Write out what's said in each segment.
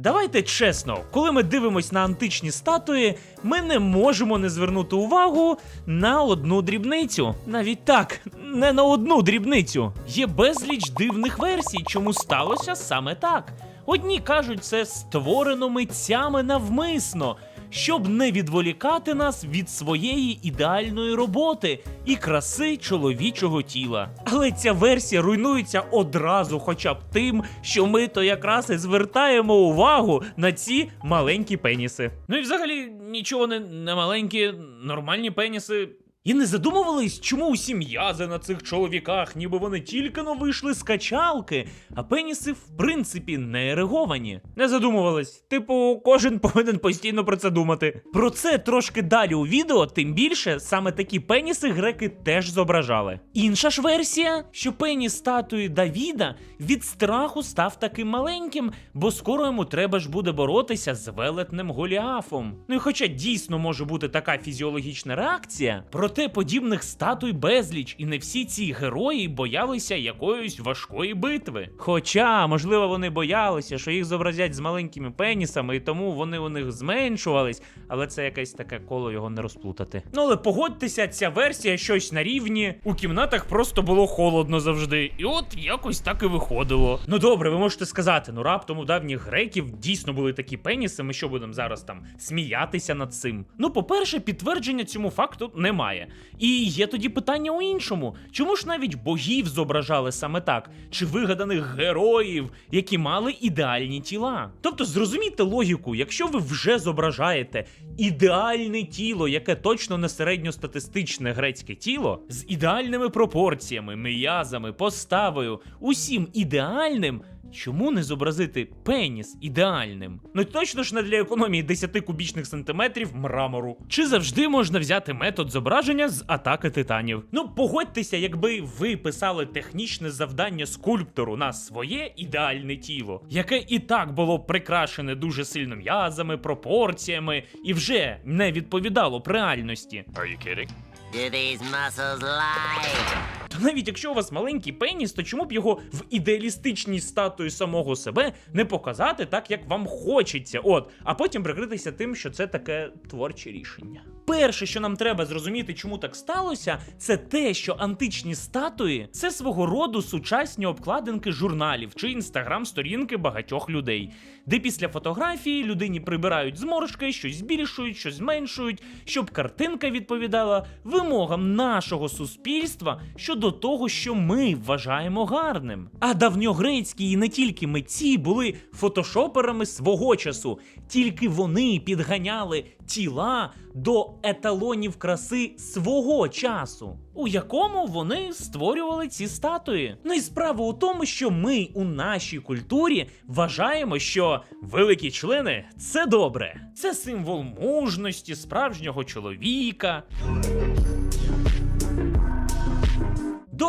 Давайте чесно, коли ми дивимось на античні статуї, ми не можемо не звернути увагу на одну дрібницю. Навіть так, не на одну дрібницю. Є безліч дивних версій, чому сталося саме так. Одні кажуть, це створено митцями навмисно, щоб не відволікати нас від своєї ідеальної роботи і краси чоловічого тіла. Але ця версія руйнується одразу, хоча б тим, що ми то якраз і звертаємо увагу на ці маленькі пеніси. Ну і взагалі нічого не, не маленькі, нормальні пеніси. І не задумувались, чому усі м'язи на цих чоловіках, ніби вони тільки но вийшли з качалки, а пеніси в принципі не ереговані. Не задумувались. Типу, кожен повинен постійно про це думати. Про це трошки далі у відео, тим більше саме такі пеніси греки теж зображали. Інша ж версія, що пеніс статуї Давіда від страху став таким маленьким, бо скоро йому треба ж буде боротися з велетнем Голіафом. Ну і хоча дійсно може бути така фізіологічна реакція, проте подібних статуй безліч, і не всі ці герої боялися якоїсь важкої битви. Хоча, можливо, вони боялися, що їх зобразять з маленькими пенісами, і тому вони у них зменшувались, але це якесь таке коло його не розплутати. Ну але погодьтеся, ця версія щось на рівні. У кімнатах просто було холодно завжди. І от якось так і виходило. Ну добре, ви можете сказати, ну раптом у давніх греків дійсно були такі пеніси. Ми що будемо зараз там сміятися над цим? Ну, по-перше, підтвердження цьому факту немає. І є тоді питання у іншому: чому ж навіть богів зображали саме так, чи вигаданих героїв, які мали ідеальні тіла? Тобто зрозумійте логіку, якщо ви вже зображаєте ідеальне тіло, яке точно не середньостатистичне грецьке тіло, з ідеальними пропорціями, м'язами, поставою, усім ідеальним. Чому не зобразити пеніс ідеальним? Ну точно ж не для економії 10 кубічних сантиметрів мрамору. Чи завжди можна взяти метод зображення з атаки титанів? Ну погодьтеся, якби ви писали технічне завдання скульптору на своє ідеальне тіло, яке і так було прикрашене дуже сильно м'язами, пропорціями і вже не відповідало б реальності. Are you kidding? Do these muscles lie? Навіть якщо у вас маленький пеніс, то чому б його в ідеалістичній статуї самого себе не показати так, як вам хочеться, от, а потім прикритися тим, що це таке творче рішення. Перше, що нам треба зрозуміти, чому так сталося, це те, що античні статуї це свого роду сучасні обкладинки журналів чи інстаграм-сторінки багатьох людей, де після фотографії людині прибирають зморшки, щось збільшують, щось зменшують, щоб картинка відповідала вимогам нашого суспільства щодо того, що ми вважаємо гарним. А давньогрецькі і не тільки митці були фотошоперами свого часу, тільки вони підганяли тіла до еталонів краси свого часу, у якому вони створювали ці статуї. Ну і справа у тому, що ми у нашій культурі вважаємо, що великі члени це добре, це символ мужності, справжнього чоловіка.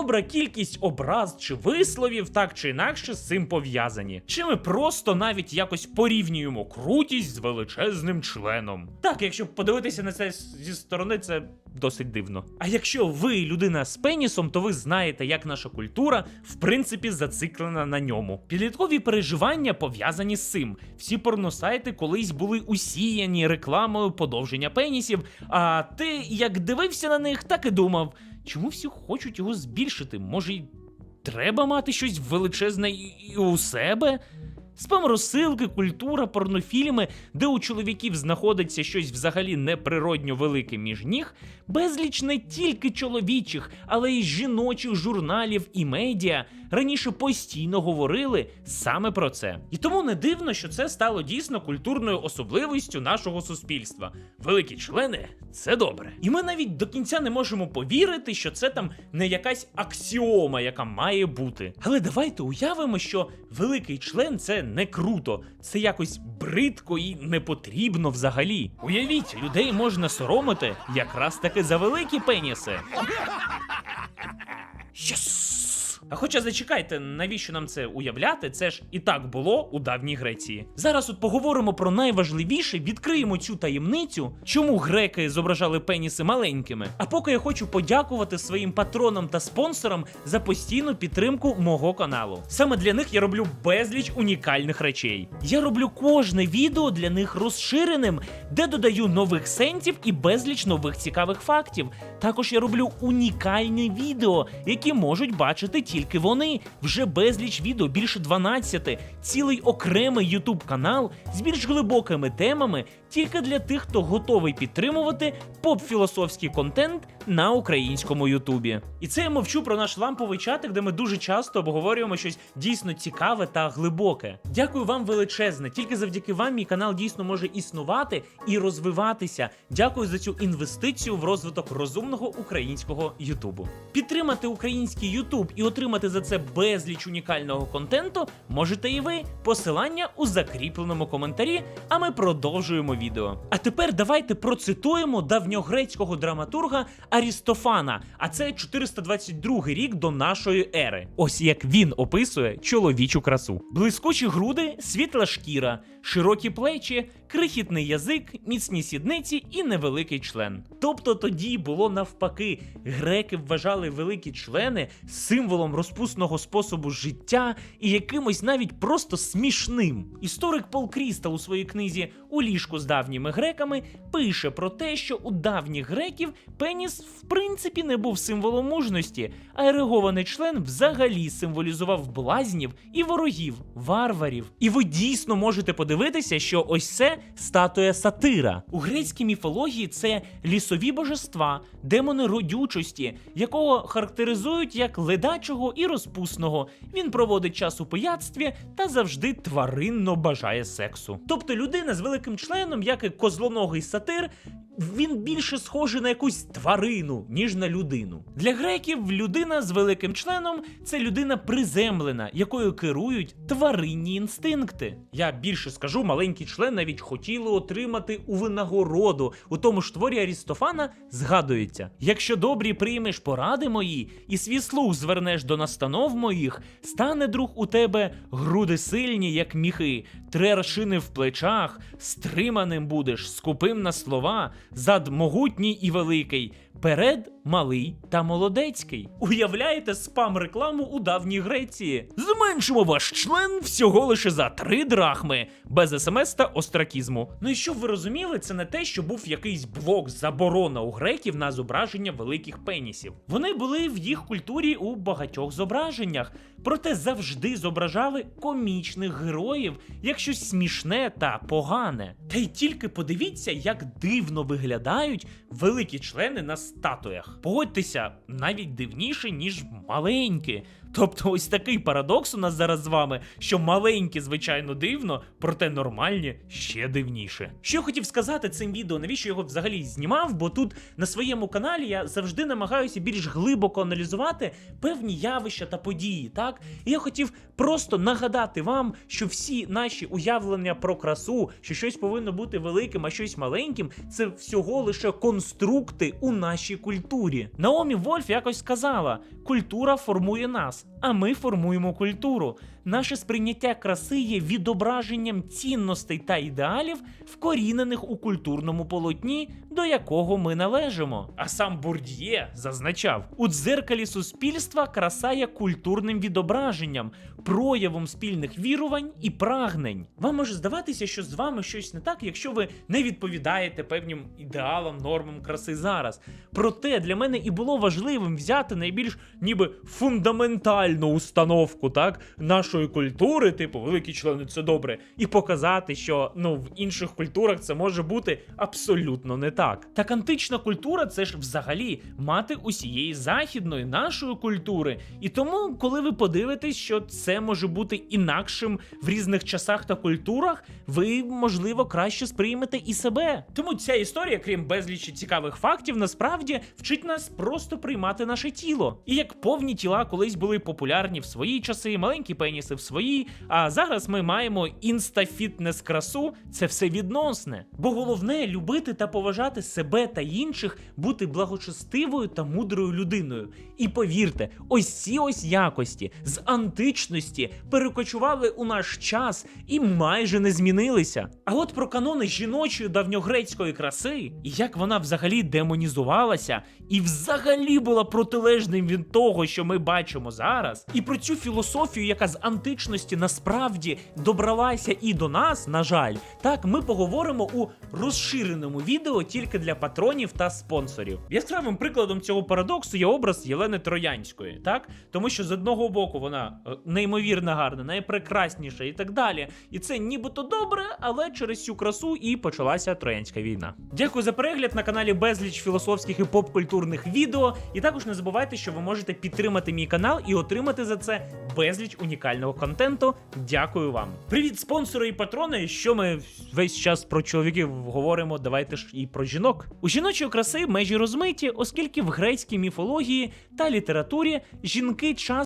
Добра кількість образ чи висловів так чи інакше з цим пов'язані. Чи ми просто навіть якось порівнюємо крутість з величезним членом. Так, якщо подивитися на це зі сторони, це досить дивно. А якщо ви людина з пенісом, то ви знаєте, як наша культура в принципі зациклена на ньому. Підліткові переживання пов'язані з цим. Всі порносайти колись були усіяні рекламою подовження пенісів. А ти як дивився на них, так і думав. Чому всі хочуть його збільшити? Може, й треба мати щось величезне і у себе? Спам-розсилки, культура, порнофільми, де у чоловіків знаходиться щось взагалі неприродньо велике між ніг, безліч не тільки чоловічих, але й жіночих журналів і медіа раніше постійно говорили саме про це. І тому не дивно, що це стало дійсно культурною особливістю нашого суспільства. Великі члени це добре. І ми навіть до кінця не можемо повірити, що це там не якась аксіома, яка має бути. Але давайте уявимо, що великий член це не круто, це якось бридко і не потрібно взагалі. Уявіть, людей можна соромити якраз таки за великі пеніси. Єс! А хоча зачекайте, навіщо нам це уявляти? Це ж і так було у давній Греції. Зараз от поговоримо про найважливіше, відкриємо цю таємницю, чому греки зображали пеніси маленькими. А поки я хочу подякувати своїм патронам та спонсорам за постійну підтримку мого каналу. Саме для них я роблю безліч унікальних речей. Я роблю кожне відео для них розширеним, де додаю нових сенсів і безліч нових цікавих фактів. Також я роблю унікальні відео, які можуть бачити тільки вони. Вже безліч відео, більше 12, цілий окремий ютуб канал з більш глибокими темами, тільки для тих, хто готовий підтримувати поп-філософський контент на українському Ютубі. І це я мовчу про наш ламповий чатик, де ми дуже часто обговорюємо щось дійсно цікаве та глибоке. Дякую вам величезне. Тільки завдяки вам мій канал дійсно може існувати і розвиватися. Дякую за цю інвестицію в розвиток розумного українського Ютубу. Підтримати український Ютуб і отримати за це безліч унікального контенту можете і ви. Посилання у закріпленому коментарі. А ми продовжуємо відео. А тепер давайте процитуємо давньогрецького драматурга Арістофана. А це 422 рік до нашої ери. Ось як він описує чоловічу красу: блискучі груди, світла шкіра, широкі плечі, крихітний язик, міцні сідниці і невеликий член. Тобто тоді було навпаки, греки вважали великі члени символом розпусного способу життя і якимось навіть просто смішним. Історик Пол Крістал у своїй книзі У ліжку з давніми греками пише про те, що у давніх греків пеніс в принципі не був символом мужності, а ерегований член взагалі символізував блазнів і ворогів, варварів. І ви дійсно можете подивитися, що ось це статуя сатира. У грецькій міфології це лісові божества, демони родючості, якого характеризують як ледачого і розпусного. Він проводить час у пияцтві та завжди тваринно бажає сексу. Тобто людина з великим членом, як і козлоногий сатир, він більше схожий на якусь тварину, ніж на людину. Для греків людина з великим членом це людина приземлена, якою керують тваринні інстинкти. Я більше скажу, маленький член навіть хотіли отримати у винагороду. У тому ж творі Арістофана згадується: якщо добрі приймеш поради мої і свій слух звернеш до настанов моїх, стане друг у тебе груди сильні, як міхи, три аршини в плечах, стриманим будеш, скупим на слова, зад могутній і великий, перед малий та молодецький. Уявляєте спам рекламу у давній Греції? Зменшимо ваш член всього лише за три драхми, без смс та остракізму. Ну і щоб ви розуміли, це не те, що був якийсь блок заборона у греків на зображення великих пенісів. Вони були в їх культурі у багатьох зображеннях, проте завжди зображали комічних героїв як щось смішне та погане. Та й тільки подивіться, як дивно виглядають великі члени на статуях. Погодьтеся, навіть дивніше, ніж маленькі. Тобто, ось такий парадокс у нас зараз з вами, що маленькі, звичайно, дивно, проте нормальні ще дивніше. Що хотів сказати цим відео, навіщо його взагалі знімав? Бо тут на своєму каналі я завжди намагаюся більш глибоко аналізувати певні явища та події, так? І я хотів просто нагадати вам, що всі наші уявлення про красу, що щось повинно бути великим, а щось маленьким, це всього лише конструкти у нашій культурі. Наомі Вольф якось сказала: культура формує нас, а ми формуємо культуру. Наше сприйняття краси є відображенням цінностей та ідеалів, вкорінених у культурному полотні, до якого ми належимо. А сам Бурд'є зазначав: у дзеркалі суспільства краса є культурним відображенням, проявом спільних вірувань і прагнень. Вам може здаватися, що з вами щось не так, якщо ви не відповідаєте певним ідеалам, нормам краси зараз. Проте для мене і було важливим взяти найбільш ніби фундаментальну установку так нашої культури, типу великі члени це добре, і показати, що ну в інших культурах це може бути абсолютно не так. Так антична культура це ж взагалі мати усієї західної нашої культури. І тому, коли ви подивитесь, що це може бути інакшим в різних часах та культурах, ви можливо краще сприймете і себе. Тому ця історія, крім безлічі цікавих фактів, насправді вчить нас просто приймати наше тіло. І як повні тіла колись були популярні в свої часи, маленький пеніс в своїй. А зараз ми маємо інстафітнес красу. Це все відносне. Бо головне любити та поважати себе та інших, бути благочестивою та мудрою людиною. І повірте, ось ці ось якості з античності перекочували у наш час і майже не змінилися. А от про канони жіночої давньогрецької краси, і як вона взагалі демонізувалася, і взагалі була протилежним від того, що ми бачимо зараз, і про цю філософію, яка з античності насправді добралася і до нас, на жаль, так ми поговоримо у розширеному відео тільки для патронів та спонсорів. Яскравим прикладом цього парадоксу є образ Єлени Троянської, так тому що з одного боку вона е, неймовірно гарна, найпрекрасніша і так далі. І це нібито добре, але через цю красу і почалася Троянська війна. Дякую за перегляд на каналі Безліч філософських і поп-культурних відео. І також не забувайте, що ви можете підтримати мій канал і отримати за це безліч унікального контенту. Дякую вам. Привіт, спонсори і патрони. Що ми весь час про чоловіків говоримо, давайте ж і про жінок. У жіночої краси межі розмиті, оскільки в грецькій міфології та літературі жінки часто